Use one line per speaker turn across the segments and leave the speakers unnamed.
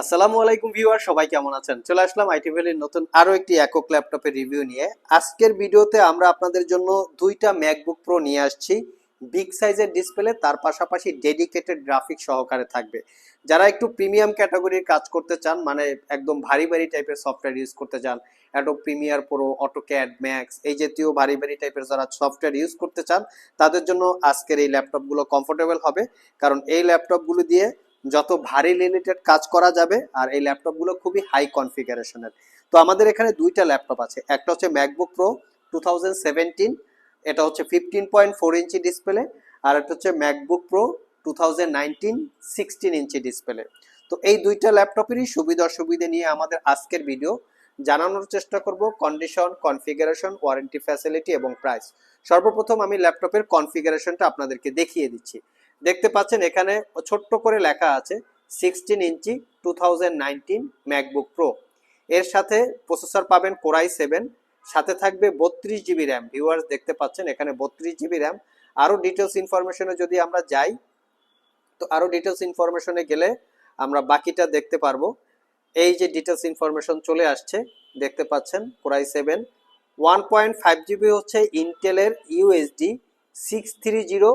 আসসালামু আলাইকুম ভিউয়ার, সবাই কেমন আছেন? চলে আসলাম আইটি ভ্যালির নতুন আরও একটি একক ল্যাপটপের রিভিউ নিয়ে। আজকের ভিডিওতে আমরা আপনাদের জন্য দুইটা ম্যাকবুক প্রো নিয়ে আসছি। বিগ সাইজের ডিসপ্লে, তার পাশাপাশি ডেডিকেটেড গ্রাফিক সহকারে থাকবে। যারা একটু প্রিমিয়াম ক্যাটাগরির কাজ করতে চান মানে একদম ভারী ভারী টাইপের সফটওয়্যার ইউজ করতে চান Adobe Premiere Pro AutoCAD Max এই জাতীয় ভারী ভারী টাইপের যারা সফটওয়্যার ইউজ করতে চান, তাদের জন্য আজকের এই ল্যাপটপগুলো কমফোর্টেবল হবে। কারণ এই ল্যাপটপগুলো দিয়ে যত ভারী রিলেটেড কাজ করা যাবে, আর এই ল্যাপটপগুলো খুবই হাই কনফিগারেশনের তো আমাদের এখানে দুইটা ল্যাপটপ আছে। একটা হচ্ছে ম্যাকবুক প্রো টু এটা হচ্ছে fifteen point four inch display আর একটা হচ্ছে MacBook Pro two thousand nineteen sixteen inch display তো এই দুইটা ল্যাপটপেরই সুবিধা অসুবিধা নিয়ে আমাদের আজকের ভিডিও জানানোর চেষ্টা করব কন্ডিশন কনফিগারেশন ওয়ারেন্টি ফ্যাসিলিটি এবং প্রাইস সর্বপ্রথম আমি ল্যাপটপের কনফিগারেশনটা আপনাদেরকে দেখিয়ে দিচ্ছি। দেখতে পাচ্ছেন এখানে ছোট্ট করে লেখা আছে sixteen inch two thousand nineteen MacBook Pro. এর সাথে প্রসেসর পাবেন কোরাই সেভেন, সাথে থাকবে বত্রিশ জিবি র্যাম। ভিউয়ার্স, দেখতে পাচ্ছেন এখানে বত্রিশ জিবি র্যাম। আরও ডিটেলস ইনফরমেশনে যদি আমরা যাই, তো আরও ডিটেলস ইনফরমেশনে গেলে আমরা বাকিটা দেখতে পারব। এই যে ডিটেলস ইনফরমেশন চলে আসছে, দেখতে পাচ্ছেন core i seven. One point five GB হচ্ছে ইন্টেলের UHD, six three zero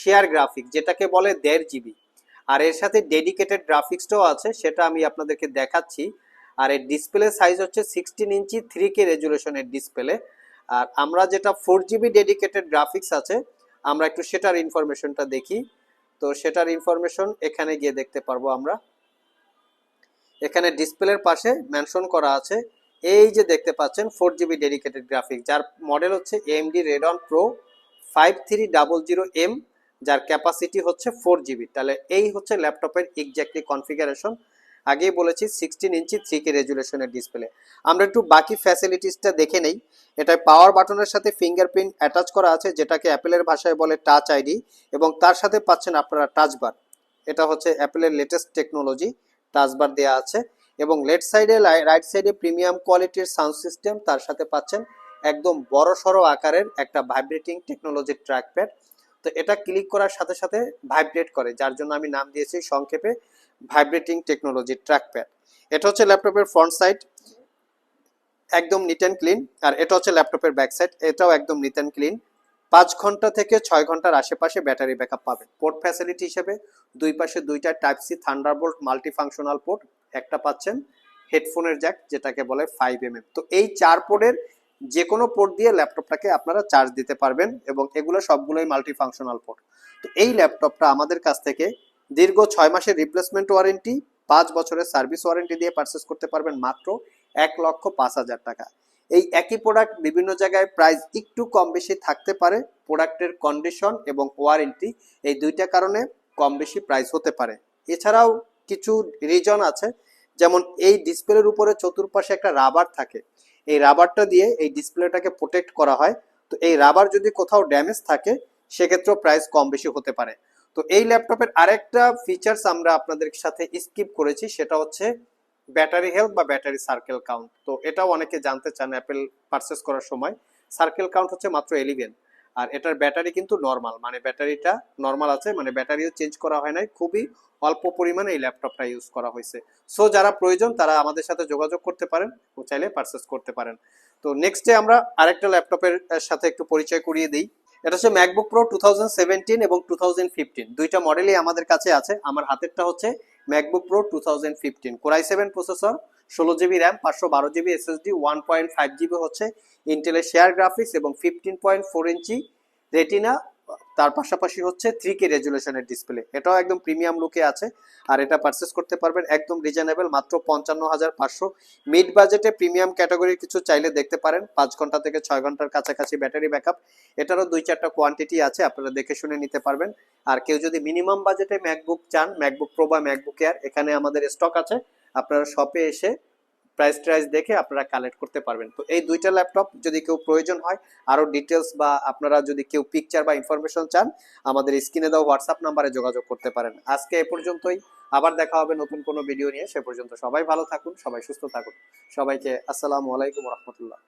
share graphic, যেটাকে বলে দেড় জিবি। আর এর সাথে ডেডিকেটেড গ্রাফিক্সটাও আছে, সেটা আমি আপনাদেরকে দেখাচ্ছি। আর এর ডিসপ্লে সাইজ হচ্ছে সিক্সটিন ইঞ্চি থ্রি কে রেজুলেশনের ডিসপ্লে আর আমরা যেটা ফোর জিবি ডেডিকেটেড গ্রাফিক্স আছে, আমরা একটু সেটার ইনফরমেশনটা দেখি। তো সেটার ইনফরমেশন এখানে গিয়ে দেখতে পারব আমরা। এখানে ডিসপ্লের পাশে মেনশন করা আছে, এই যে দেখতে পাচ্ছেন ফোর জিবি ডেডিকেটেড গ্রাফিক যার মডেল হচ্ছে AMD Radeon pro five three double zero M যার ক্যাপাসিটি হচ্ছে ফোর জিবি তাহলে এই হচ্ছে ল্যাপটপের এক্স্যাক্টলি কনফিগারেশন আগেই বলেছি সিক্সটিন ইঞ্চি থ্রি কে রেজুলেশনের ডিসপ্লে আমরা একটু বাকি ফ্যাসিলিটিসটা দেখে নেই। এটায় পাওয়ার বাটনের সাথে ফিঙ্গারপ্রিন্ট অ্যাটাচ করা আছে, যেটাকে অ্যাপেলের ভাষায় বলে টাচ আইডি এবং তার সাথে পাচ্ছেন আপনারা টাচ বার এটা হচ্ছে অ্যাপেলের লেটেস্ট টেকনোলজি টাচ বার দেওয়া আছে। এবং লেফট সাইডে রাইট সাইডে প্রিমিয়াম কোয়ালিটির সাউন্ড সিস্টেম তার সাথে পাচ্ছেন একদম বড় সড়ো আকারের একটা ভাইব্রেটিং টেকনোলজির ট্র্যাকপ্যাড তো এটা ক্লিক করার সাথে সাথে ভাইব্রেট করে, যার জন্য আমি নাম দিয়েছি সংক্ষেপে ভাইব্রেটিং টেকনোলজি ট্র্যাকপ্যাড এটা হচ্ছে ল্যাপটপের ফ্রন্ট সাইড একদম নিট অ্যান্ড ক্লিন আর এটা হচ্ছে ল্যাপটপের ব্যাক সাইড এটাও একদম নিট অ্যান্ড ক্লিন পাঁচ ঘণ্টা থেকে ছয় ঘণ্টার আশেপাশে ব্যাটারি ব্যাকআপ পাবেন পোর্ট ফ্যাসিলিটি হিসেবে দুই পাশে দুইটা type C Thunderbolt multi functional port একটা পাচ্ছেন হেডফোনের জ্যাক যেটাকে বলে ফাইভ এম তো এই চার পোর্টের যে কোনো পোর্ট দিয়ে ল্যাপটপটাকে আপনারা চার্জ দিতে পারবেন এবং এগুলো সবগুলোই মাল্টি ফাংশনাল পোর্ট তো এই ল্যাপটপটা আমাদের কাছ থেকে দীর্ঘ ছয় মাসের রিপ্লেসমেন্ট ওয়ারেন্টি পাঁচ বছরের সার্ভিস ওয়ারেন্টি দিয়ে পারচেস করতে পারবেন মাত্র এক লক্ষ পাঁচ হাজার টাকা। এই একই প্রোডাক্ট বিভিন্ন জায়গায় প্রাইস একটু কম বেশি থাকতে পারে প্রোডাক্টের কন্ডিশন এবং ওয়ারেন্টি এই দুইটা কারণে কম বেশি প্রাইস হতে পারে। এছাড়াও কিছু রিজন আছে, যেমন এই ডিসপ্লের উপরে চতুর্পাশে একটা রাবার থাকে এই রাবারটা দিয়ে এই ডিসপ্লেটাকে প্রোটেক্ট করা হয়। তো এই রাবার যদি কোথাও ড্যামেজ থাকে, সেক্ষেত্রেও প্রাইস কম বেশি হতে পারে। তো এই ল্যাপটপের আরেকটা ফিচার্স আমরা আপনাদের সাথে স্কিপ করেছি, সেটা হচ্ছে ব্যাটারি হেলথ বা ব্যাটারি সার্কেল কাউন্ট তো এটাও অনেকে জানতে চান অ্যাপেল পারচেস করার সময়। সার্কেল কাউন্ট হচ্ছে মাত্র এলিভেন আর এটার ব্যাটারি কিন্তু নর্মাল মানে ব্যাটারিটা নর্মাল আছে মানে ব্যাটারিও চেঞ্জ করা হয় নাই, খুবই অল্প পরিমাণে এই ল্যাপটপটা ইউজ করা হয়েছে। সো যারা প্রয়োজন, তারা আমাদের সাথে যোগাযোগ করতে পারেন, ও চাইলে পারচেস করতে পারেন। তো নেক্সটে আমরা আরেকটা ল্যাপটপের সাথে একটু পরিচয় করিয়ে দিই। এটা হচ্ছে ম্যাকবুক প্রো টু এবং টু দুইটা মডেলই আমাদের কাছে আছে। আমার হাতেরটা হচ্ছে MacBook Pro two thousand fifteen seven processor ষোলো জিবি র্যাম, পাঁচশো বারো GB SSD, one point five GB হচ্ছে ইন্টেলের শেয়ার গ্রাফিক্স এবং fifteen point four inch retina. তার পাশাপাশি হচ্ছে থ্রি কে রেজুলেশনের ডিসপ্লে এটাও একদম প্রিমিয়াম লুকে আছে। আর এটা পারচেস করতে পারবেন একদম রিজনেবল মাত্র পঞ্চান্ন হাজার পাঁচশো। মিড বাজেটে প্রিমিয়াম ক্যাটাগরির কিছু চাইলে দেখতে পারেন। পাঁচ ঘণ্টা থেকে ছয় ঘণ্টার কাছাকাছি ব্যাটারি ব্যাকআপ এটারও দুই চারটা কোয়ান্টিটি আছে, আপনারা দেখে শুনে নিতে পারবেন। আর কেউ যদি মিনিমাম বাজেটে ম্যাকবুক চান ম্যাকবুক প্রো বা ম্যাকবুক এয়ার এখানে আমাদের স্টক আছে। আপনারা শপে এসে প্রাইস ট্রাইস দেখে আপনারা কালেক্ট করতে পারবেন। তো এই দুইটা ল্যাপটপ যদি কেউ প্রয়োজন হয় আরও ডিটেলস বা আপনারা যদি কেউ পিকচার বা ইনফরমেশন চান, আমাদের স্ক্রিনে দেওয়া হোয়াটসঅ্যাপ নাম্বারে যোগাযোগ করতে পারেন। আজকে এ পর্যন্তই। আবার দেখা হবে নতুন কোনো ভিডিও নিয়ে। সে পর্যন্ত সবাই ভালো থাকুন, সবাই সুস্থ থাকুন। সবাইকে আসসালামু আলাইকুম রহমতুল্লাহ।